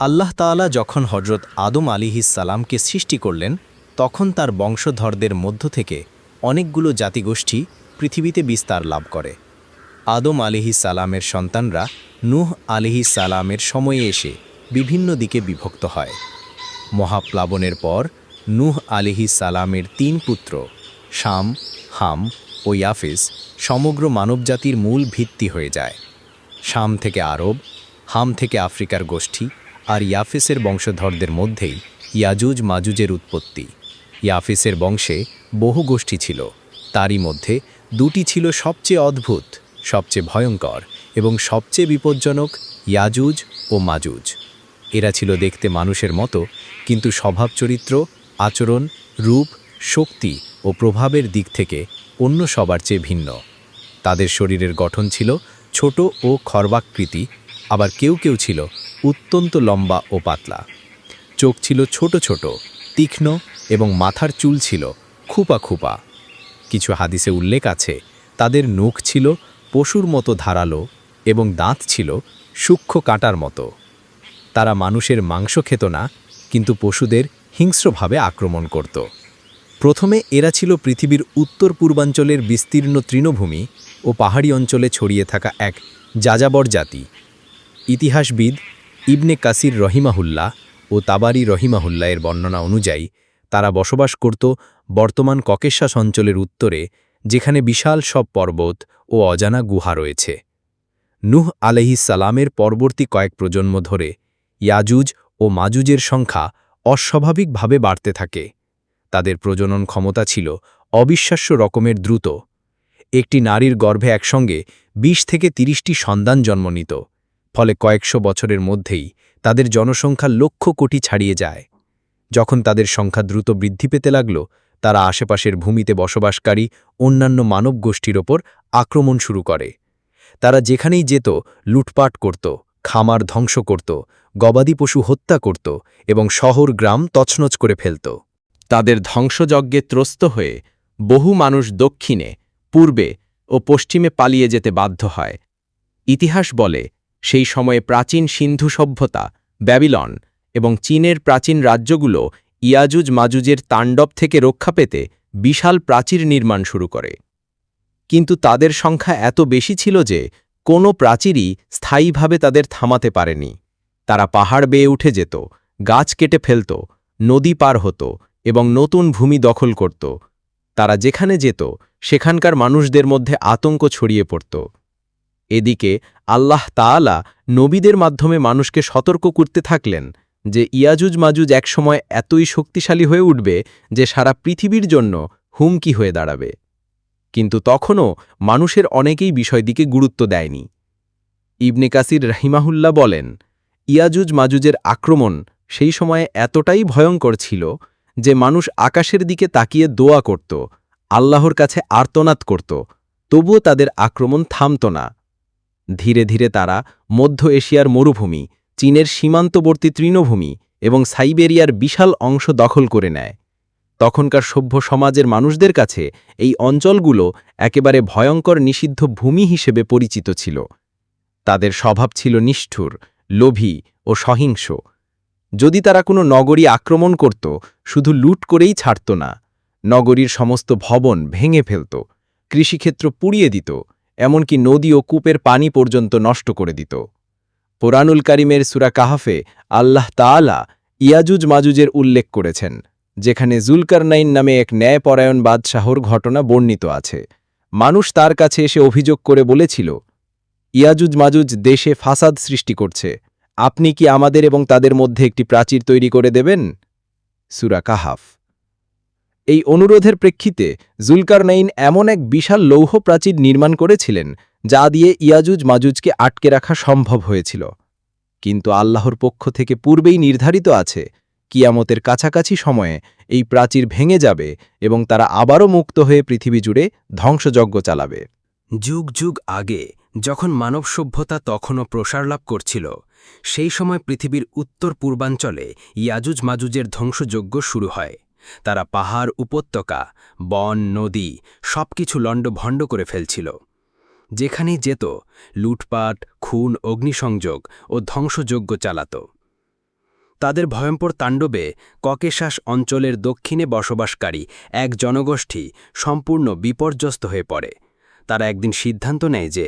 আল্লাহ তাআলা যখন হজরত আদম সালামকে সৃষ্টি করলেন, তখন তার বংশধরদের মধ্য থেকে অনেকগুলো জাতিগোষ্ঠী পৃথিবীতে বিস্তার লাভ করে। আদম সালামের সন্তানরা নুহ নূহ সালামের সময়ে এসে বিভিন্ন দিকে বিভক্ত হয়। মহাপ্লাবনের পর নূহ সালামের তিন পুত্র, শাম, হাম ও ইয়াফিস সমগ্র মানবজাতির মূল ভিত্তি হয়ে যায়। শাম থেকে আরব, হাম থেকে আফ্রিকার গোষ্ঠী আর ইয়াফিসের বংশধরদের মধ্যেই ইয়াজুজ মাজুজের উৎপত্তি। ইয়াফিসের বংশে বহু গোষ্ঠী ছিল। তারই মধ্যে দুটি ছিল সবচেয়ে অদ্ভুত, সবচেয়ে ভয়ঙ্কর এবং সবচেয়ে বিপজ্জনক ইয়াজুজ ও মাজুজ। এরা ছিল দেখতে মানুষের মতো, কিন্তু স্বভাব চরিত্র, আচরণ, রূপ, শক্তি ও প্রভাবের দিক থেকে অন্য সবার চেয়ে ভিন্ন। তাদের শরীরের গঠন ছিল ছোট ও খর্বাকৃতি, আবার কেউ কেউ ছিল অত্যন্ত লম্বা ও পাতলা। চোখ ছিল ছোট ছোট, তীক্ষ্ণ এবং মাথার চুল ছিল খুপা খুপা। কিছু হাদিসে উল্লেখ আছে, তাদের নখ ছিল পশুর মতো ধারালো এবং দাঁত ছিল সূক্ষ্ম কাটার মতো। তারা মানুষের মাংস খেত না, কিন্তু পশুদের হিংস্রভাবে আক্রমণ করত। প্রথমে এরা ছিল পৃথিবীর উত্তর পূর্বাঞ্চলের বিস্তীর্ণ তৃণভূমি ও পাহাড়ি অঞ্চলে ছড়িয়ে থাকা এক যাযাবর জাতি। ইতিহাসবিদ ইবনে কাসির রহিমাহুল্লাহ ও তাবারি রহিমাহুল্লা এর বর্ণনা অনুযায়ী, তারা বসবাস করত বর্তমান ককেশাস অঞ্চলের উত্তরে, যেখানে বিশাল সব পর্বত ও অজানা গুহা রয়েছে। নুহ সালামের পরবর্তী কয়েক প্রজন্ম ধরে, ইয়াজুজ ও মাজুজের সংখ্যা অস্বাভাবিকভাবে বাড়তে থাকে। তাদের প্রজনন ক্ষমতা ছিল অবিশ্বাস্য রকমের দ্রুত। একটি নারীর গর্ভে একসঙ্গে ২০ থেকে ৩০টি সন্তান জন্ম নিত। ফলে কয়েকশো বছরের মধ্যেই তাদের জনসংখ্যা লক্ষ কোটি ছাড়িয়ে যায়। যখন তাদের সংখ্যা দ্রুত বৃদ্ধি পেতে লাগল, তারা আশেপাশের ভূমিতে বসবাসকারী অন্যান্য মানব গোষ্ঠীর ওপর আক্রমণ শুরু করে। তারা যেখানেই যেত, লুটপাট করত, খামার ধ্বংস করত, গবাদি পশু হত্যা করত এবং শহর গ্রাম তছনছ করে ফেলত। তাদের ধ্বংসযজ্ঞে ত্রস্ত হয়ে বহু মানুষ দক্ষিণে, পূর্বে ও পশ্চিমে পালিয়ে যেতে বাধ্য হয়। ইতিহাস বলে সেই সময়ে প্রাচীন সিন্ধু সভ্যতা, ব্যাবিলন এবং চীনের প্রাচীন রাজ্যগুলো ইয়াজুজ মাজুজের তাণ্ডব থেকে রক্ষা পেতে বিশাল প্রাচীর নির্মাণ শুরু করে। কিন্তু তাদের সংখ্যা এত বেশি ছিল যে কোনো প্রাচীরই স্থায়ীভাবে তাদের থামাতে পারেনি। তারা পাহাড় বেয়ে উঠে যেত, গাছ কেটে ফেলত, নদী পার হতো এবং নতুন ভূমি দখল করত। তারা যেখানে যেত, সেখানকার মানুষদের মধ্যে আতঙ্ক ছড়িয়ে পড়ত। এদিকে আল্লাহ তাআলা নবীদের মাধ্যমে মানুষকে সতর্ক করতে থাকলেন যে ইয়াজুজ মাজুজ একসময় এতই শক্তিশালী হয়ে উঠবে যে সারা পৃথিবীর জন্য হুমকি হয়ে দাঁড়াবে। কিন্তু তখনও মানুষের অনেকেই বিষয়দিকে গুরুত্ব দেয়নি। ইবনে কাসির রাহিমাহুল্লা বলেন, ইয়াজুজ মাজুজের আক্রমণ সেই সময়ে এতটাই ভয়ঙ্কর ছিল যে মানুষ আকাশের দিকে তাকিয়ে দোয়া করত, আল্লাহর কাছে আর্তনাদ করত, তবুও তাদের আক্রমণ থামত না। ধীরে ধীরে তারা মধ্য এশিয়ার মরুভূমি, চীনের সীমান্তবর্তী তৃণভূমি এবং সাইবেরিয়ার বিশাল অংশ দখল করে নেয়। তখনকার সভ্য সমাজের মানুষদের কাছে এই অঞ্চলগুলো একেবারে ভয়ঙ্কর নিষিদ্ধ ভূমি হিসেবে পরিচিত ছিল। তাদের স্বভাব ছিল নিষ্ঠুর, লোভী ও সহিংস। যদি তারা কোনো নগরী আক্রমণ করত, শুধু লুট করেই ছাড়ত না, নগরীর সমস্ত ভবন ভেঙে ফেলত, কৃষিক্ষেত্র পুড়িয়ে দিত এমনকি নদী ও কূপের পানি পর্যন্ত নষ্ট করে দিত। পোরানুল কারিমের সুরা কাহাফে আল্লাহ তাআলা ইয়াজুজ মাজুজের উল্লেখ করেছেন, যেখানে জুলকারনাইন নামে এক ন্যায়পরায়ণ বাদশাহর ঘটনা বর্ণিত আছে। মানুষ তার কাছে এসে অভিযোগ করে বলেছিল, ইয়াজুজ মাজুজ দেশে ফাসাদ সৃষ্টি করছে। আপনি কি আমাদের এবং তাদের মধ্যে একটি প্রাচীর তৈরি করে দেবেন? সুরা কাহাফ এই অনুরোধের প্রেক্ষিতে জুলকারনাইন এমন এক বিশাল লৌহ প্রাচীর নির্মাণ করেছিলেন যা দিয়ে ইয়াজুজ মাজুজকে আটকে রাখা সম্ভব হয়েছিল। কিন্তু আল্লাহর পক্ষ থেকে পূর্বেই নির্ধারিত আছে, কিয়ামতের কাছাকাছি সময়ে এই প্রাচীর ভেঙে যাবে এবং তারা আবারও মুক্ত হয়ে পৃথিবী জুড়ে ধ্বংসযজ্ঞ চালাবে। যুগ যুগ আগে যখন মানব সভ্যতা তখনও প্রসারলাভ করছিল, সেই সময় পৃথিবীর উত্তর পূর্বাঞ্চলে ইয়াজুজ মাজুজের ধ্বংসযজ্ঞ শুরু হয়। তারা পাহাড় উপত্যকা, বন, নদী সব সবকিছু লণ্ডভণ্ড করে ফেলছিল। যেখানেই যেত, লুটপাট, খুন, অগ্নিসংযোগ ও ধ্বংসযজ্ঞ চালাত। তাদের ভয়ঙ্কর তাণ্ডবে ককেশাস অঞ্চলের দক্ষিণে বসবাসকারী এক জনগোষ্ঠী সম্পূর্ণ বিপর্যস্ত হয়ে পড়ে। তারা একদিন সিদ্ধান্ত নেয় যে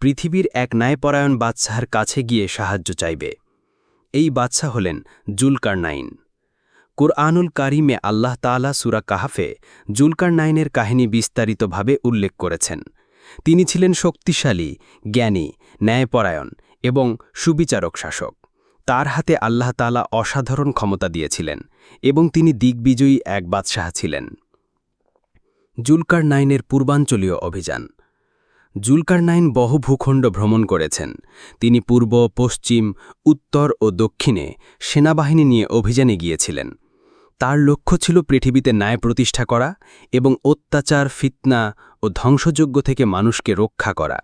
পৃথিবীর এক ন্যায়পরায়ণ বাদশাহের কাছে গিয়ে সাহায্য চাইবে। এই বাদশা হলেন জুলকার নাইন কুরআনুল কারিমে আল্লাহ তালা সুরা কাহাফে জুলকার নাইনের কাহিনী বিস্তারিতভাবে উল্লেখ করেছেন। তিনি ছিলেন শক্তিশালী, জ্ঞানী, ন্যায়পরায়ণ এবং সুবিচারক শাসক। তার হাতে আল্লাহ তালা অসাধারণ ক্ষমতা দিয়েছিলেন এবং তিনি দিগ্বিজয়ী এক বাদশাহ ছিলেন। জুলকার নাইনের পূর্বাঞ্চলীয় অভিযান। জুলকার নাইন বহু ভূখণ্ড ভ্রমণ করেছেন। তিনি পূর্ব, পশ্চিম, উত্তর ও দক্ষিণে সেনাবাহিনী নিয়ে অভিযানে গিয়েছিলেন। তার লক্ষ্য ছিল পৃথিবীতে ন্যায় প্রতিষ্ঠা করা এবং অত্যাচার, ফিতনা ও ধ্বংসযোগ্য থেকে মানুষকে রক্ষা করা।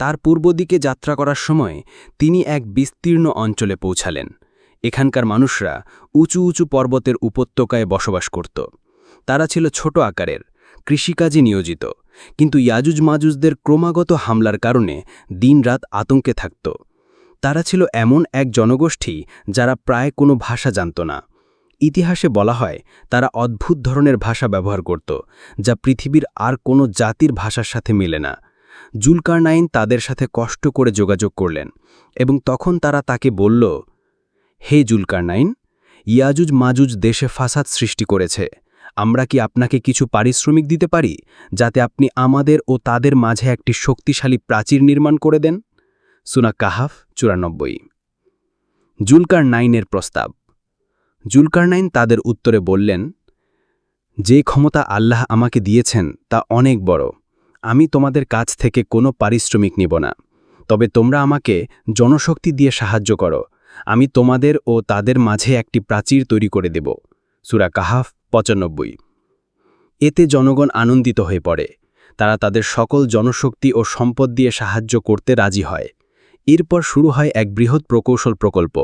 তার পূর্ব দিকে যাত্রা করার সময় তিনি এক বিস্তীর্ণ অঞ্চলে পৌঁছালেন। এখানকার মানুষরা উঁচু উঁচু পর্বতের উপত্যকায় বসবাস করত। তারা ছিল ছোট আকারের, কৃষিকাজে নিয়োজিত, কিন্তু ইয়াজুজ মাজুজদের ক্রমাগত হামলার কারণে দিনরাত আতঙ্কে থাকত। তারা ছিল এমন এক জনগোষ্ঠী যারা প্রায় কোনো ভাষা জানত না। ইতিহাসে বলা হয়, তারা অদ্ভুত ধরনের ভাষা ব্যবহার করত, যা পৃথিবীর আর কোনো জাতির ভাষার সাথে মেলে না। জুলকারনাইন তাদের সাথে কষ্ট করে যোগাযোগ করলেন এবং তখন তারা তাকে বলল, হে জুলকারনাইন, ইয়াজুজ মাজুজ দেশে ফাসাদ সৃষ্টি করেছে। আমরা কি আপনাকে কিছু পারিশ্রমিক দিতে পারি, যাতে আপনি আমাদের ও তাদের মাঝে একটি শক্তিশালী প্রাচীর নির্মাণ করে দেন? সুনা কাহাফ, চুরানব্বই। জুলকার নাইনের প্রস্তাব জুলকারনাইন তাদের উত্তরে বললেন, যে ক্ষমতা আল্লাহ আমাকে দিয়েছেন তা অনেক বড়। আমি তোমাদের কাছ থেকে কোনো পারিশ্রমিক নিব না। তবে তোমরা আমাকে জনশক্তি দিয়ে সাহায্য করো। আমি তোমাদের ও তাদের মাঝে একটি প্রাচীর তৈরি করে দেব। সুরা কাহাফ, পঁচানব্বই। এতে জনগণ আনন্দিত হয়ে পড়ে। তারা তাদের সকল জনশক্তি ও সম্পদ দিয়ে সাহায্য করতে রাজি হয়। এরপর শুরু হয় এক বৃহৎ প্রকৌশল প্রকল্প।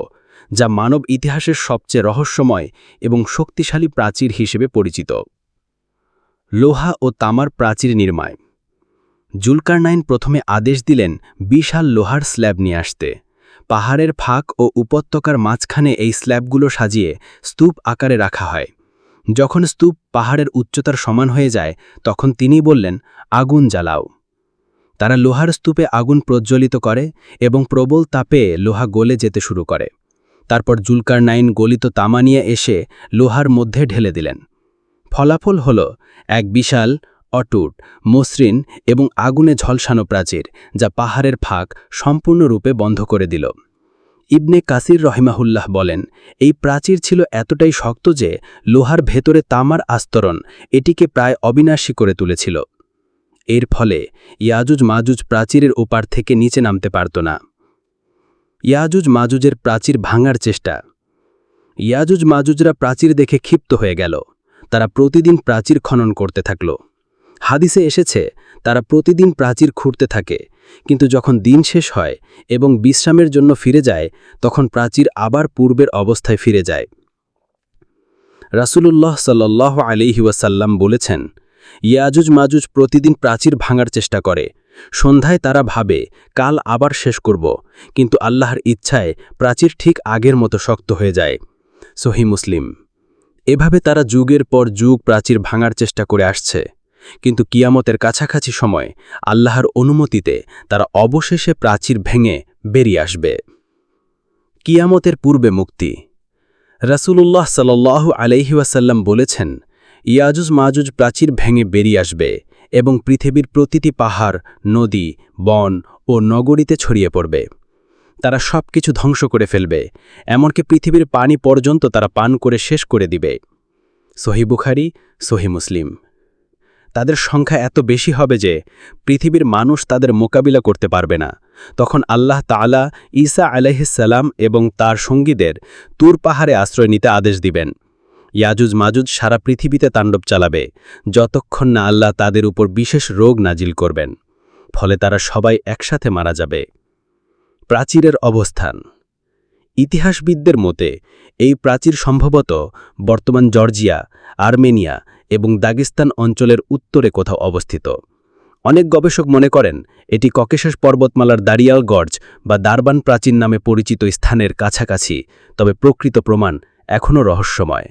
যা মানব ইতিহাসের সবচেয়ে রহস্যময় এবং শক্তিশালী প্রাচীর হিসেবে পরিচিত। লোহা ও তামার প্রাচীর নির্মাণ জুলকারনাইন প্রথমে আদেশ দিলেন বিশাল লোহার স্ল্যাব নিয়ে আসতে। পাহাড়ের ফাঁক ও উপত্যকার মাঝখানে এই স্ল্যাবগুলো সাজিয়ে স্তূপ আকারে রাখা হয়। যখন স্তূপ পাহাড়ের উচ্চতার সমান হয়ে যায়, তখন তিনি বললেন, আগুন জ্বালাও। তারা লোহার স্তূপে আগুন প্রজ্বলিত করে এবং প্রবল তাপে লোহা গলে যেতে শুরু করে। তারপর জুলকার নাইন গলিত তামা নিয়ে এসে লোহার মধ্যে ঢেলে দিলেন। ফলাফল হল এক বিশাল, অটুট, মসৃণ এবং আগুনে ঝলসানো প্রাচীর যা পাহাড়ের ফাঁক সম্পূর্ণরূপে বন্ধ করে দিল। ইবনে কাসির রহিমাহুল্লাহ বলেন, এই প্রাচীর ছিল এতটাই শক্ত যে লোহার ভেতরে তামার আস্তরণ এটিকে প্রায় অবিনাশী করে তুলেছিল। এর ফলে ইয়াজুজ মাজুজ প্রাচীরের ওপার থেকে নিচে নামতে পারত না। ইয়াজুজ মাজুজের প্রাচীর ভাঙার চেষ্টা। ইয়াজুজ মাজুজরা প্রাচীর দেখে ক্ষিপ্ত হয়ে গেল। তারা প্রতিদিন প্রাচীর খনন করতে থাকল। হাদিসে এসেছে, তারা প্রতিদিন প্রাচীর খুঁড়তে থাকে, কিন্তু যখন দিন শেষ হয় এবং বিশ্রামের জন্য ফিরে যায়, তখন প্রাচীর আবার পূর্বের অবস্থায় ফিরে যায়। রাসূলুল্লাহ সাল্লাহ আলিহি ওয়াসাল্লাম বলেছেন, ইয়াজুজ মাজুজ প্রতিদিন প্রাচীর ভাঙার চেষ্টা করে সন্ধ্যায় তারা ভাবে, কাল আবার শেষ করব, কিন্তু আল্লাহর ইচ্ছায় প্রাচীর ঠিক আগের মতো শক্ত হয়ে যায়। সহি মুসলিম। এভাবে তারা যুগের পর যুগ প্রাচীর ভাঙার চেষ্টা করে আসছে। কিন্তু কিয়ামতের কাছাকাছি সময় আল্লাহর অনুমতিতে তারা অবশেষে প্রাচীর ভেঙে বেরিয়ে আসবে। কিয়ামতের পূর্বে মুক্তি। রাসূলুল্লাহ সাল্লাহ আলাইহিওয়াসাল্লাম বলেছেন ইয়াজুজ মাজুজ প্রাচীর ভেঙে বেরিয়ে আসবে। এবং পৃথিবীর প্রতিটি পাহাড়, নদী, বন ও নগরীতে ছড়িয়ে পড়বে। তারা সব কিছু ধ্বংস করে ফেলবে, এমনকি পৃথিবীর পানি পর্যন্ত তারা পান করে শেষ করে দিবে। সহি বুখারি, সহি মুসলিম। তাদের সংখ্যা এত বেশি হবে যে পৃথিবীর মানুষ তাদের মোকাবিলা করতে পারবে না। তখন আল্লাহ তালা ঈসা আলাইহিসাল্লাম এবং তার সঙ্গীদের তুর পাহাড়ে আশ্রয় নিতে আদেশ দিবেন। ইয়াজুজ মাজুজ সারা পৃথিবীতে তাণ্ডব চালাবে, যতক্ষণ না আল্লাহ তাদের উপর বিশেষ রোগ নাজিল করবেন, ফলে তারা সবাই একসাথে মারা যাবে। প্রাচীরের অবস্থান। ইতিহাসবিদদের মতে, এই প্রাচীর সম্ভবত বর্তমান জর্জিয়া, আর্মেনিয়া এবং দাগিস্তান অঞ্চলের উত্তরে কোথাও অবস্থিত। অনেক গবেষক মনে করেন, এটি ককেশাস পর্বতমালার দারিয়াল গর্জ বা দারবান প্রাচীন নামে পরিচিত স্থানের কাছাকাছি, তবে প্রকৃত প্রমাণ এখনও রহস্যময়।